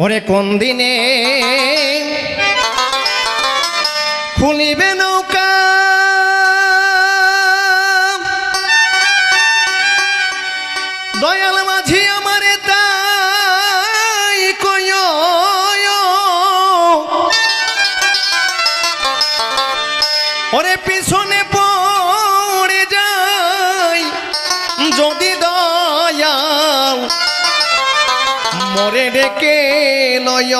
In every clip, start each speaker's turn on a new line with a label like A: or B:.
A: ওরে কোন দিনে খুলিবে নৌকা? দয়াল মাঝি আমারে তাই কয় ওরে পিছনে পড়ে যাই, যদি দয়াল মরে ডেকে লয়।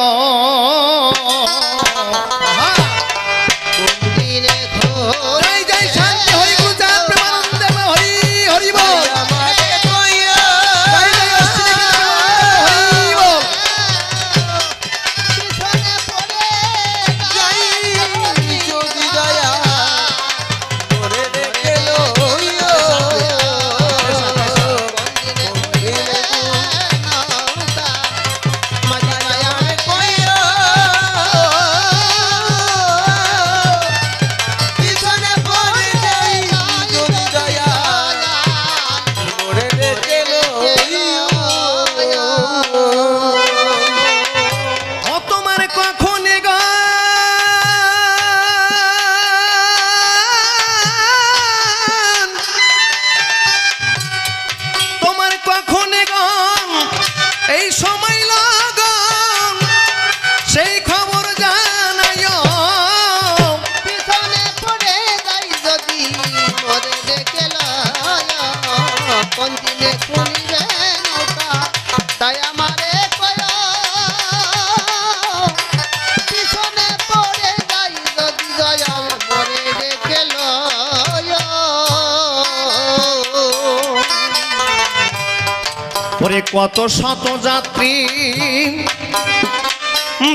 A: ওরে কত শত যাত্রী।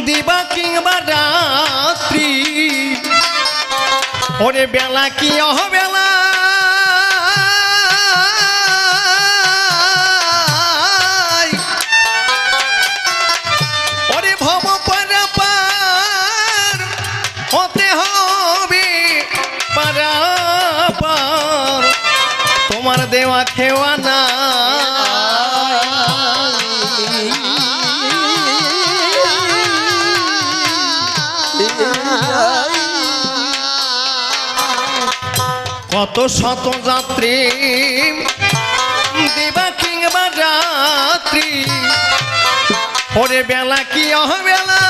A: দিবা কিংবা রাত্রি। ওরে বেলা কি অহবেলা? হতে তোমার দেওয়া খেওয়া না কত শত যাত্রী, দিবা কিংবা যাত্রী ওরে বেলা কি অহবেলা?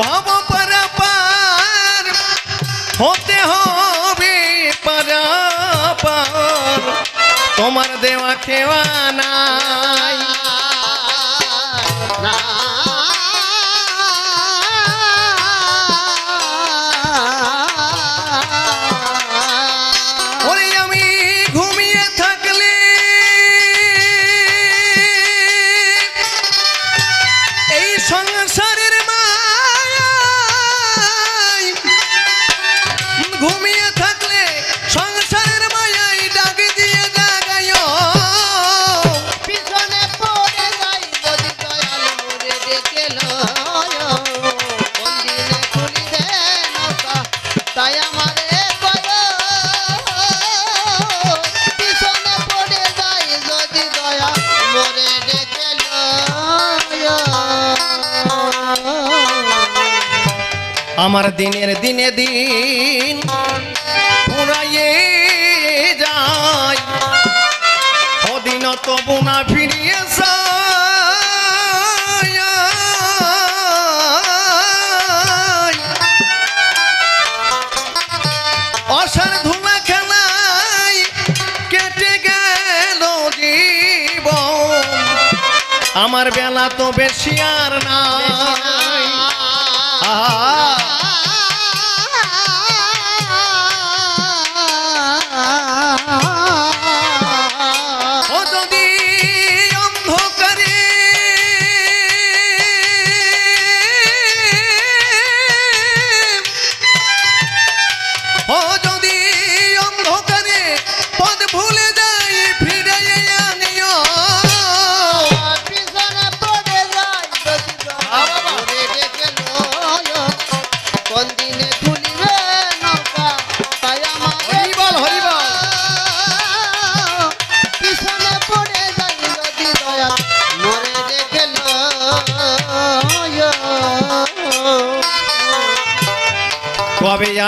A: ভব তোমার দেওয়া খেওয়া নাই।
B: আমার
A: দিনের দিনে দিন পুরাইয়ে যায়। ওদিন তবু না ফিরিয়ে আমার বেলা তো বেশি আর নাই।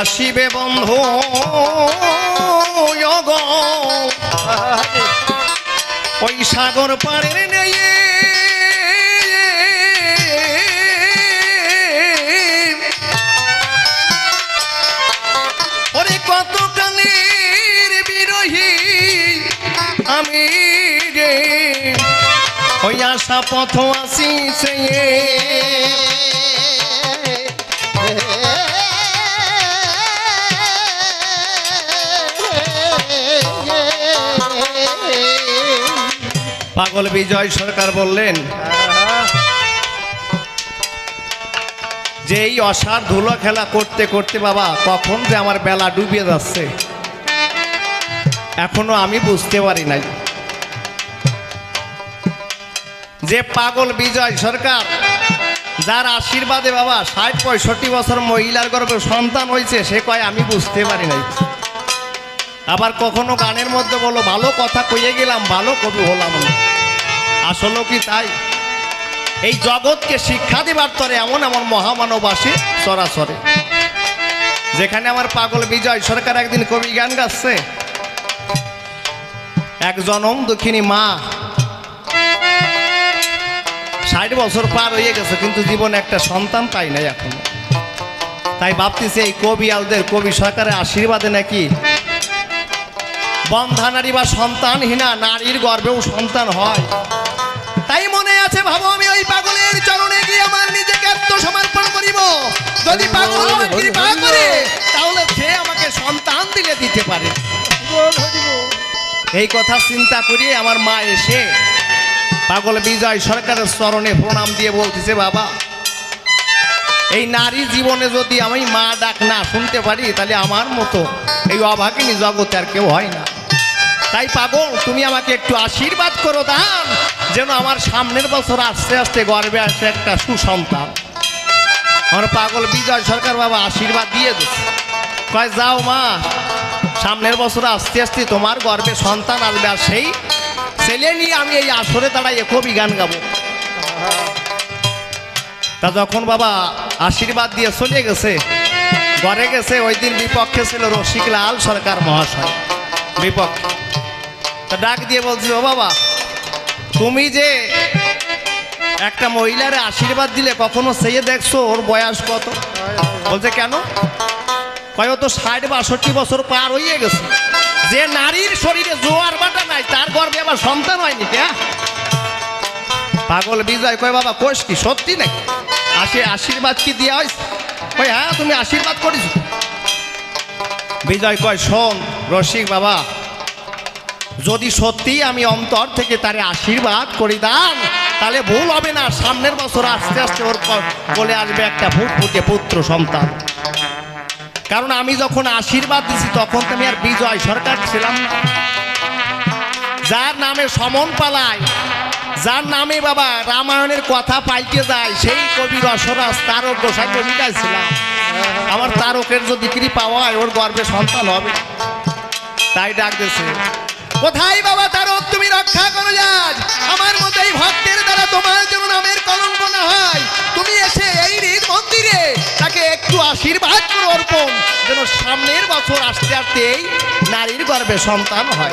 A: আসিবে বন্ধু ওই সাগর পাড়ের নেই বিরোহী আমি রে। ওই আশা পথ আসিছে পাগল বিজয় সরকার বললেন, যে এই অসার ধুলো খেলা করতে করতে বাবা, কখন যে আমার বেলা ডুবিয়ে যাচ্ছে। এখনও আমি বুঝতে পারি নাই। যে পাগল বিজয় সরকার, যার আশীর্বাদে বাবা ষাট পঁয়ষট্টি বছর মহিলার গর্ভে সন্তান হয়েছে, সে কয়, আমি বুঝতে পারি নাই। আবার কখনো গানের মধ্যে বলো, ভালো কথা কইয়ে গেলাম, ভালো কবি হলাম না। আসলে কি তাই? এই জগৎকে শিক্ষা দেবার তরে এমন এমন মহামানব আসে সরাসরে। যেখানে আমার পাগল বিজয় সরকার একদিন কবি গান গাচ্ছে, এক জনম দক্ষিণী মা, ষাট বছর পার হয়ে গেছে, কিন্তু জীবনে একটা সন্তান পাই নাই এখনও। তাই ভাবতেছি এই কবি আলদের কবি সরকারের আশীর্বাদে নাকি বন্ধা নারী বা সন্তানহীনা নারীর গর্ভেও সন্তান হয়। তাই মনে আছে ভাবো আমি ওই পাগলের চরণে গিয়ে আমার নিজেকে আত্মসমর্পণ করিব। যদি পাগল আমার কৃপা করে তাহলে সে আমাকে সন্তান দিলে দিতে পারে। এই কথা চিন্তা করিয়ে আমার মা এসে পাগল বিজয় সরকারের চরণে প্রণাম দিয়ে বলতেছে বাবা এই নারী জীবনে যদি আমি মা ডাক না শুনতে পারি তাহলে আমার মতো এই অভাগিনী জগতে আর কেউ হয় না। তাই পাগল তুমি আমাকে একটু আশীর্বাদ করো দান। যেন আমার সামনের বছর আস্তে আস্তে গর্বে আসে একটা সুসন্তান। আমার পাগল বিজয় সরকার বাবা আশীর্বাদ দিয়ে দিচ্ছে কয়, যাও মা, সামনের বছর আস্তে আস্তে তোমার গর্বে সন্তান আসবে আর সেই ছেলে নিয়ে আমি এই আসরে দাঁড়াই কবি গান গাবো। তা যখন বাবা আশীর্বাদ দিয়ে চলে গেছে, ঘরে গেছে, ওই দিন বিপক্ষে ছিল রসিকলাল সরকার মহাশয়। বিপক্ষে। তা ডাক দিয়ে বলছি ও বাবা তুমি যে একটা মহিলার আশীর্বাদ দিলে, কখনো সেই দেখছ ওর বয়স কত? বলছে, কেন? কয় তো ষাট বাষট্টি বছর পার হয়ে গেছে। যে নারীর শরীরে জোয়ার বাটা নাই, তার গর্বে আবার সন্তান হয়নি, কে? পাগল বিজয়, কয়, বাবা, কোষ কি, সত্যি নাকি? আসে আশীর্বাদ কি দেওয়া হয়েছে কয় হ্যাঁ তুমি আশীর্বাদ করিস বিজয় কয়, শোন, রসিক বাবা যদি সত্যি আমি অন্তর থেকে তারে আশীর্বাদ করি দান, তাহলে ভুল হবে না। সামনের বছর আস্তে আস্তে ওর বলে আসবে একটা ফুটফুটে পুত্র সন্তান। কারণ আমি যখন আশীর্বাদ দিছি, তখন তো আমি আর বিজয় সরকার ছিলাম যার নামে সমন পালায় যার নামে বাবা রামায়ণের কথা পাইতে যায়, সেই কবি রসরাজ তারক গোসাই কবিতায় ছিলাম। আমার তারকের যদি কৃপা হয়, ওর গর্বে সন্তান হবে। তাই ডাক দিয়েছে। কোথায় বাবা তারক? তুমি রক্ষা করো যাজ আমার মতো এই ভক্তের দ্বারা তোমার জন্য নামের কলঙ্ক না হয়। তুমি এসে এই হৃদ মন্দিরে তাকে একটু আশীর্বাদ করো অর্পণ যেন সামনের বছর আসতে আসতে এই নারীর গর্ভে সন্তান হয়।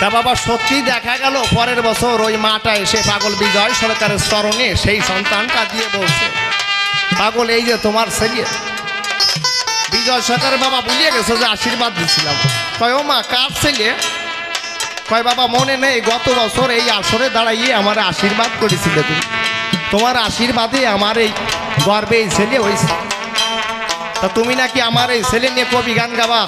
A: তা বাবা সত্যি দেখা গেল পরের বছর ওই মাটা এসে পাগল বিজয় সরকারের স্মরণে সেই সন্তানটা দিয়ে বলছে পাগল এই যে তোমার ছেলে। বিজয় সরকার বাবা বুঝিয়ে গেছে যে আশীর্বাদ দিছিলাম। কয় ও মা কার ছেলে? কয়, বাবা, মনে নেই, গত বছর এই আসরে দাঁড়াইয়ে আমার আশীর্বাদ করেছিল তুমি। তোমার আশীর্বাদে আমার এই গর্বে এই ছেলে হয়েছে। তা তুমি নাকি আমার এই ছেলে নিয়ে কবি গান গাবা?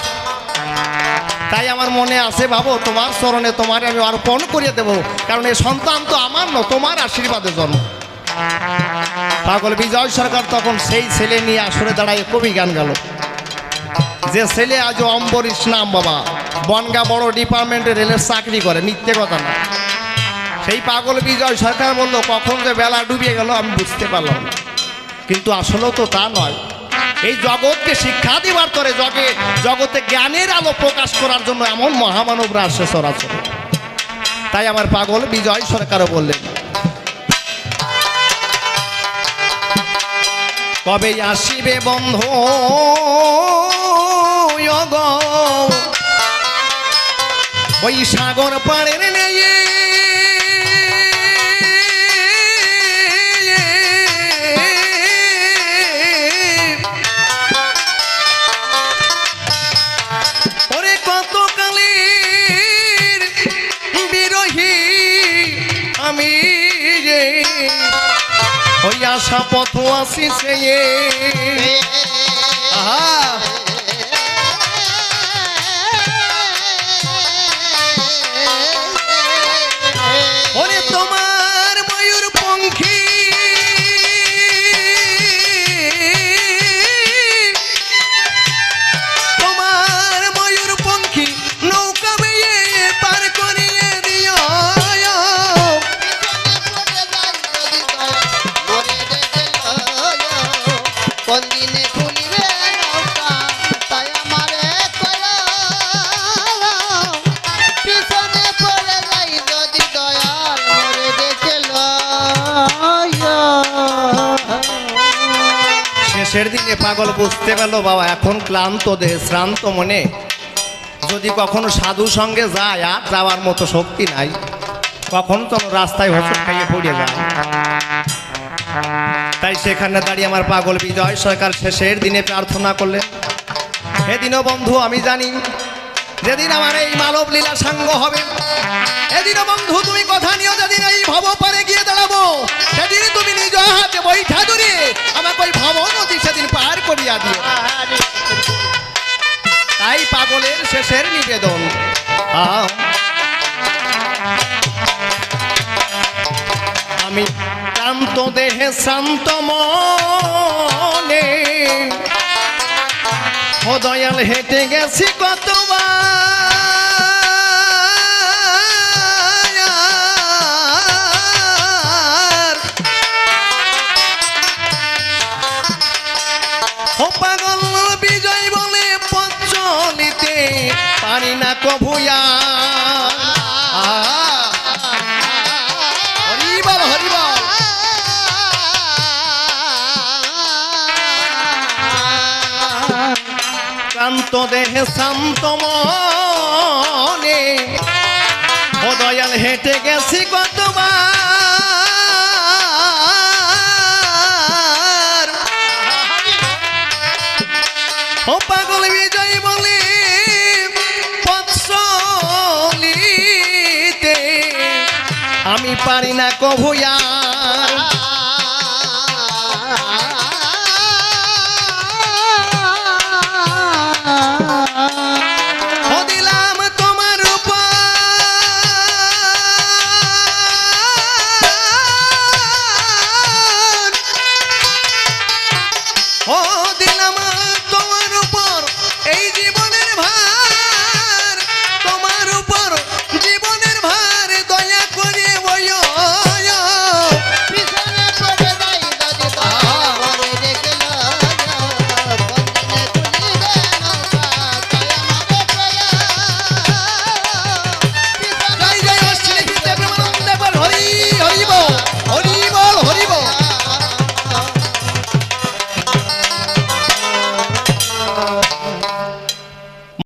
A: তাই আমার মনে আছে ভাবো তোমার স্মরণে তোমার আমি অর্পণ করিয়ে দেব, কারণ এই সন্তান তো আমার ন তোমার আশীর্বাদে জন্ম। পাগল বিজয় সরকার তখন সেই ছেলে নিয়ে আসরে দাঁড়ায় কবি গান গেল। যে ছেলে আজ অম্বরীশ নাম বাবা, বনগা বড় ডিপার্টমেন্টে রেলের চাকরি করে, মিথ্যে কথা না। সেই পাগল বিজয় সরকার বলল, কখন যে বেলা ডুবিয়ে গেল আমি বুঝতে পারলাম না। কিন্তু আসলেও তো তা নয়। এই জগৎকে শিক্ষা দেবার তরে জগে, জগতে জ্ঞানের আলো প্রকাশ করার জন্য এমন মহামানবরা আসে সরাসরি। তাই আমার পাগল বিজয় সরকারও বললেন, কবে আসিবে বন্ধ? অগ ওই সাগর পাড়ের কালের আমি আশা পথ আসিছে আহা। শেষের দিনে পাগল বুঝতে পারল বাবা, এখন ক্লান্ত দেহে, শ্রান্ত মনে। যদি কখনো সাধু সঙ্গে যায়, আর যাওয়ার মতো শক্তি নাই, কখনো তো রাস্তায় হোসট খাইয়ে পড়ে যায়। তাই সেখানে দাঁড়িয়ে আমার পাগল বিজয় সরকার শেষের দিনে প্রার্থনা করলেন সেদিনও বন্ধু, আমি জানি যেদিন আমার এই মানব লীলা সাঙ্গ হবে। এদিনও বন্ধু, তুমি কথা নিও, যেদিন এই ভব পারে গিয়ে দাঁড়াবো বৈঠা ধরে আমাকে ওই ভব নদী সেদিন পার করিয়া দিও। তাই পাগলের শেষের নিবেদন। আমি ক্লান্ত দেহে শান্ত মনে ও দয়াল হেঁটে গেছি কতবার। পাগল বিজয় বলে পথ চলিতে পারি না কভুয়া হরিবল দেহে শান্ত মনে ও দয়াল হেঁটে গেছি কতবার। ও পাগল বিজয় বলে পথ আমি পারি না কভুয়া